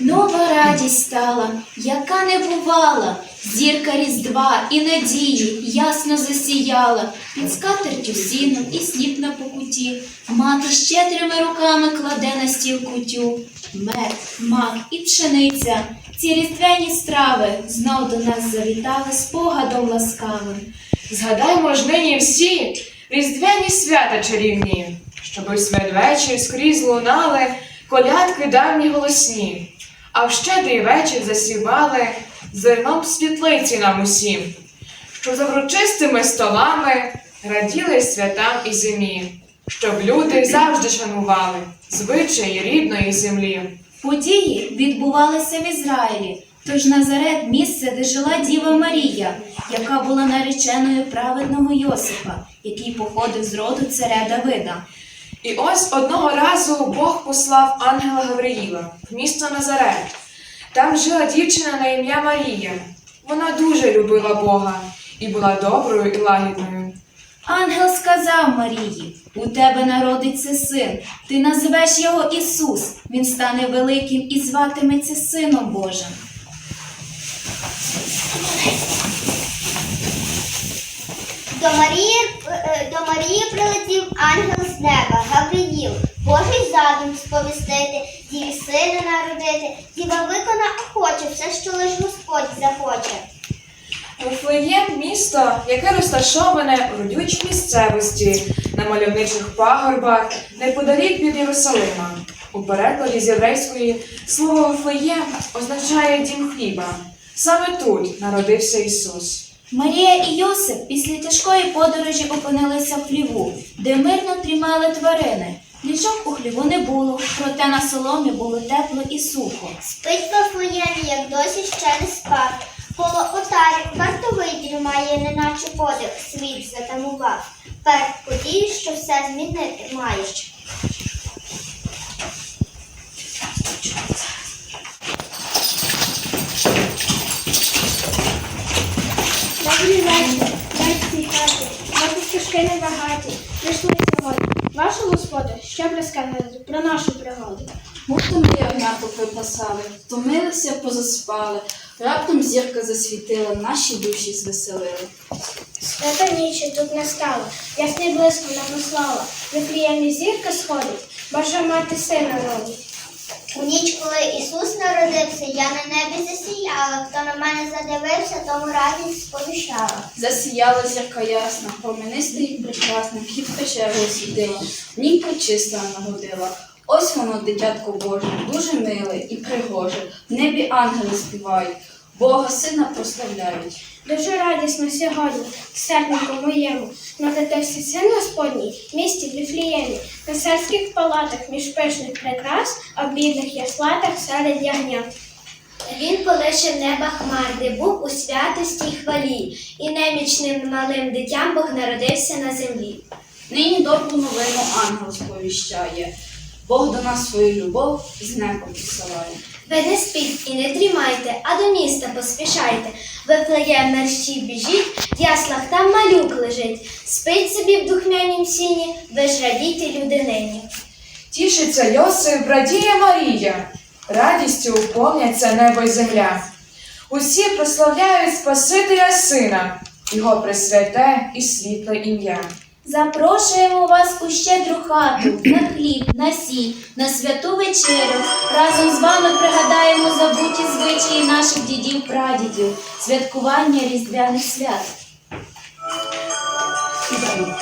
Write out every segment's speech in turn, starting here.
Нова радість стала, яка не бувала, зірка різдва і надії ясно засіяла, під скатертю сіном і сніп на покуті, мати щедрими руками кладе на стіл кутю, мед, мак і пшениця, ці різдвяні страви знов до нас завітали спогадом ласкавим. Згадаймо ж нині всі різдвяні свята чарівні, щоби в святвечір скрізь лунали колядки давні голосні, а в щедрий вечір засівали зерном світлиці нам усім, що за врочистими столами раділи святам і зимі, щоб люди завжди шанували звичаї рідної землі. Події відбувалися в Ізраїлі, тож Назарет місце, де жила Діва Марія, яка була нареченою праведного Йосипа, який походив з роду царя Давида. І ось одного разу Бог послав ангела Гавриїла в місто Назарет. Там жила дівчина на ім'я Марія. Вона дуже любила Бога і була доброю і лагідною. Ангел сказав Марії: У тебе народиться син, ти назвеш його Ісус, він стане великим і зватиметься Сином Божим. До Марії, е, до Марії прилетів ангел з неба, Гавриїл, Божий задум сповістити, діві сина народити, діва викона охоче все, що лиш Господь захоче. Вифлеєм місто, яке розташоване у родючій місцевості на мальовничих пагорбах неподалік від Єрусалима. У перекладі з єврейської слово Вифлеєм означає дім хліба. Саме тут народився Ісус. Марія і Йосип після тяжкої подорожі опинилися в хліву, де мирно тримали тварини. Ліжок у хліву не було, проте на соломі було тепло і сухо. Спить Вафлеємі, як досі ще не спав. Коло отарі вартовий дрімає, неначе подих, світ затамував. Перед подію, що все змінити маєш. Добрий вечір, хаті, ваші стежки небагаті. Прийшли сьогодні. Ваша господа, щоб розказати про нашу пригоду. Гуртом ягняток випасали, втомилися, позаспали. Раптом зірка засвітила, наші душі звеселили. Свята ніч тут не стало, ясний блиск вона послала. Вифлеємі зірка сходить, Божа мати сина родить. У ніч, коли Ісус народився, я на небі засіяла. Хто на мене задивився, тому радість сповіщала. Засіяла зірка ясна, промениста і прекрасна, в печеру освітила, нінька чиста нагодила. Ось воно, дитятко Боже, дуже миле і пригоже. В небі ангели співають, Бога сина прославляють. Дуже радісно сьогодні, в серднику моєму, народився син Господній, в місті Віфліємі, на царських палатах між пишних прикрас, а в бідних яслатах серед ягнят. Він полишив неба хмар, де був у святості й хвалі, і немічним малим дитям Бог народився на землі. Нині добру новину ангел сповіщає. Бог до нас свою любов з неба посилає. Ви не спіть і не дрімайте, а до міста поспішайте. Виплеє мерщі біжіть, в яслах там малюк лежить. Спить собі в духмянім сіні, ви ж радійте людинині. Тішиться Йосип, радіє Марія, радістю уповняться небо й земля. Усі прославляють Спасителя Сина, Його пресвяте і світле ім'я. Запрошуємо вас у щедру хату, на хліб, на сіль, на святу вечерю. Разом з вами пригадаємо забуті звичаї наших дідів, прадідів, святкування різдвяних свят. Сідаємо.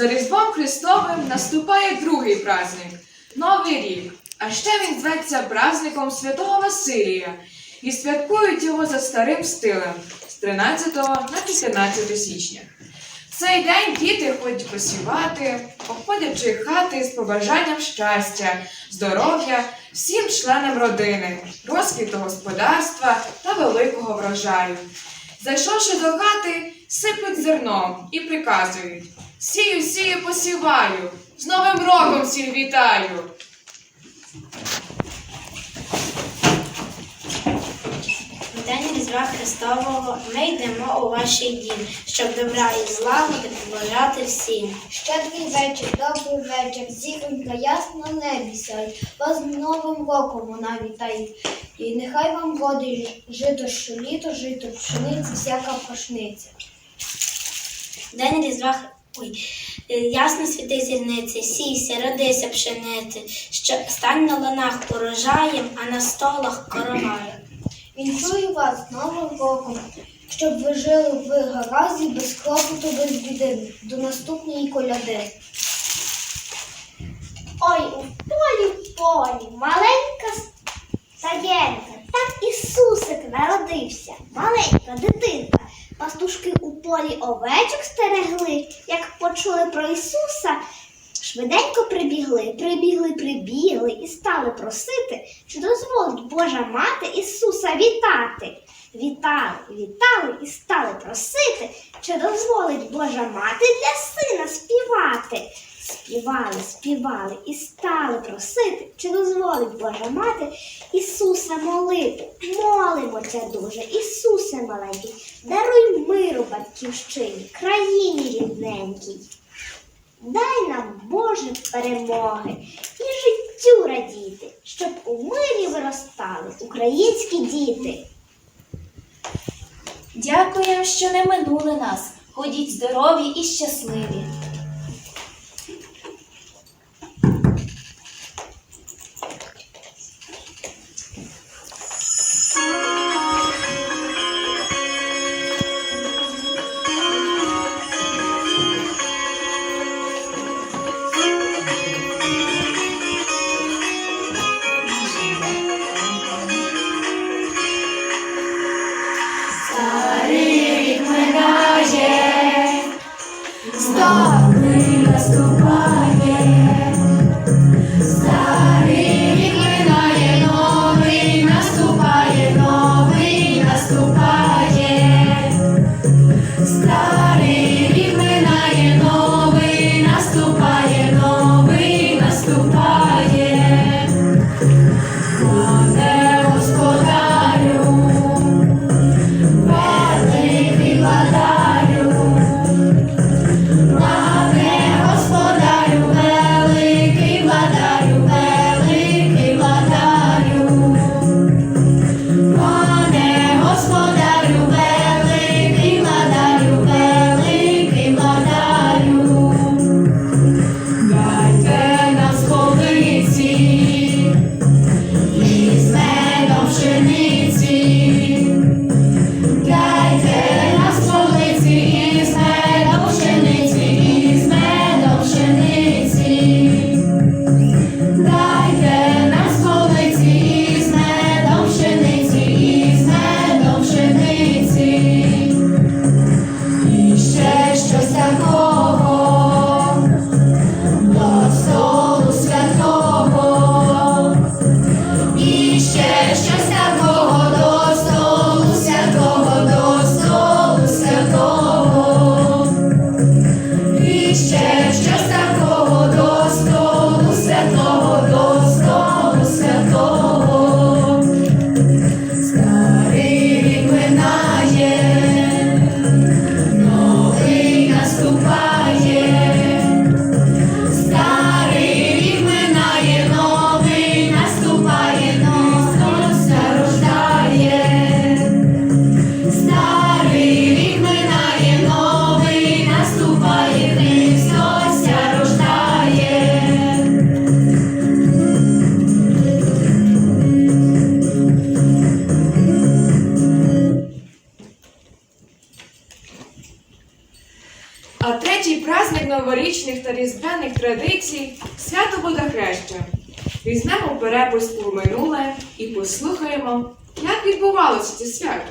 За Різдвом Христовим наступає другий праздник Новий рік. А ще він зветься праздником Святого Василія і святкують його за старим стилем з 13 на 14 січня. В цей день діти ходять посівати, обходячи хати з побажанням щастя, здоров'я всім членам родини, розквіту господарства та великого врожаю. Зайшовши до хати, сиплють зерном і приказують Сію, сію, посіваю, з Новим роком всіх вітаю. В день Різдва Христового ми йдемо у ваш дім, щоб добра і злагоди побажати всім. Щедрий вечір, добрий вечір, зіронька ясно небі сяй, вас з Новим роком вона вітає. І нехай вам води жито щоліто, жито пшениці, всяка пашниця. День Різдва Ой, е, ясно світи зірниці, сійся, родися пшениці, що стань на ланах урожаєм, а на столах короваєм. Вінчую вас Новим роком, щоб ви жили в гаразді, без клопоту, без біди, до наступної коляди. Ой, у полі, в полі, маленька стаєнка, так Ісусик народився, маленька дитинка. Пастушки у полі овечок стерегли, як почули про Ісуса, швиденько прибігли, прибігли, прибігли і стали просити, чи дозволить Божа мати Ісуса вітати. Вітали, вітали і стали просити, чи дозволить Божа мати для сина співати. Співали, співали і стали просити, чи дозволить Божа мати Ісуса молити. Молимося дуже, Ісусе маленький, даруй миру батьківщині, країні рідненькій. Дай нам Боже перемоги і життю радіти, щоб у мирі виростали українські діти. Дякуємо, що не минули нас. Ходіть здорові і щасливі. São новорічних та різдвяних традицій свято водохреща. Візьмемо перепустку в минуле і послухаємо, як відбувалося це свято.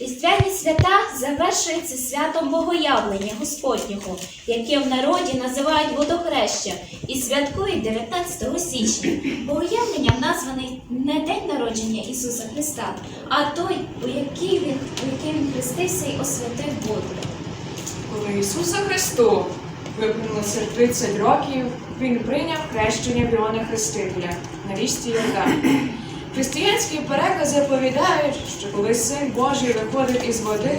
Різдвяні свята завершуються святом Богоявлення Господнього, яке в народі називають водохреща, і святкують 19 січня. Богоявленням названий не день народження Ісуса Христа, а той, у який він, у який він хрестився і освятив воду. Коли Ісусу Христу виповнилося 30 років, Він прийняв хрещення Іоанна Хрестителя на річці Йордан. Християнські перекази повідають, що коли Син Божий виходив із води,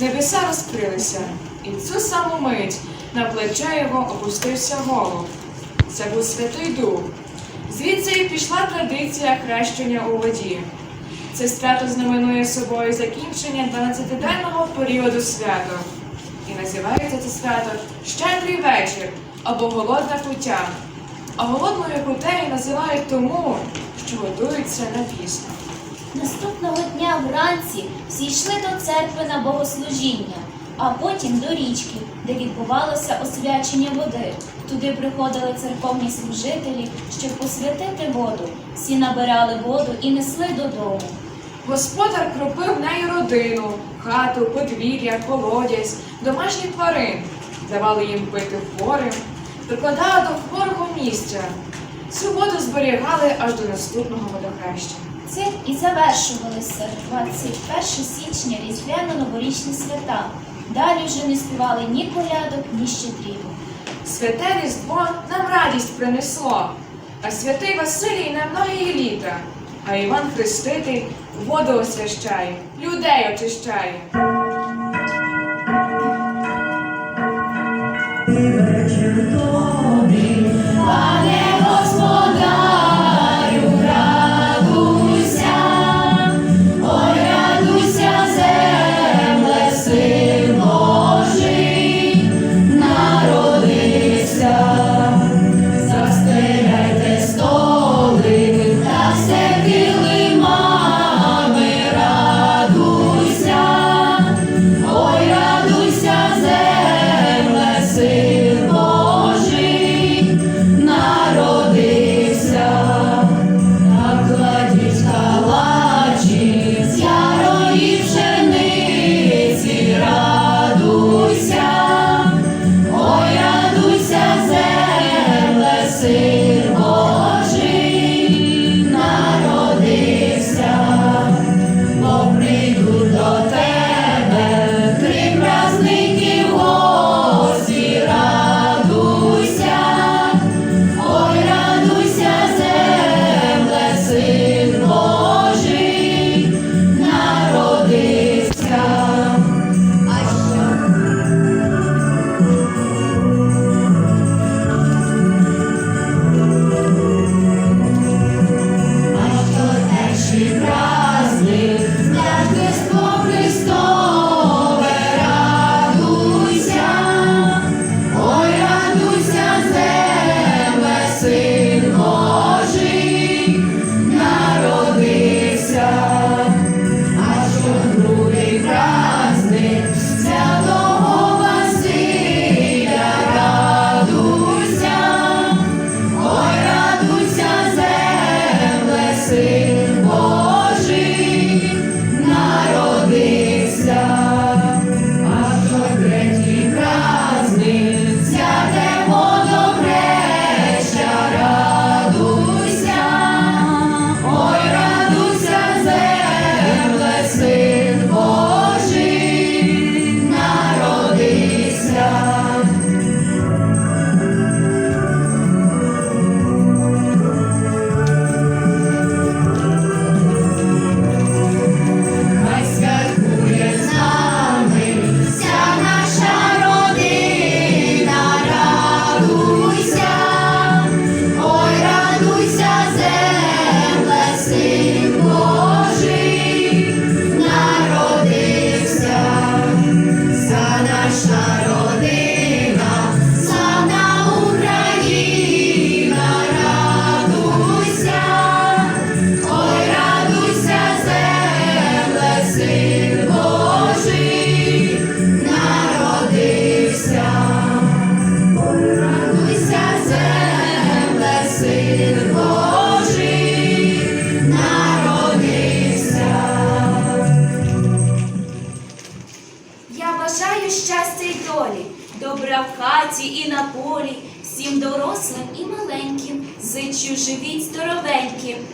небеса розкрилися, і в цю саму мить на плече його опустився голуб. Це був Святий Дух. Звідси і пішла традиція хрещення у воді. Це свято знаменує собою закінчення 12-денного періоду свята. Називається це свято Щедрий вечір або голодна куття. А голодною кутею називають тому, що готуються на пісню. Наступного дня вранці всі йшли до церкви на богослужіння, а потім до річки, де відбувалося освячення води. Туди приходили церковні служителі, щоб посвятити воду. Всі набирали воду і несли додому. Господар кропив нею родину, хату, подвір'я, колодязь, домашніх тварин, давали їм пити хворим, прикладали до хворого місця. Цю воду зберігали аж до наступного водохреща. Цим і завершувалися 21 січня різдвяно-новорічні свята. Далі вже не співали ні колядок, ні щедрівок. Святе Різдво нам радість принесло, а святий Василій на многії літа, а Іван Хреститель воду освящає, людей очищає. Радуйся,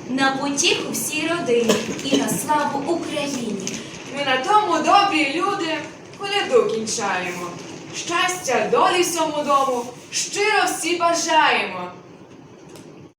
на потіху всій родині і на славу Україні. Ми на тому добрі люди коляду кінчаємо. Щастя, долі всьому дому щиро всі бажаємо.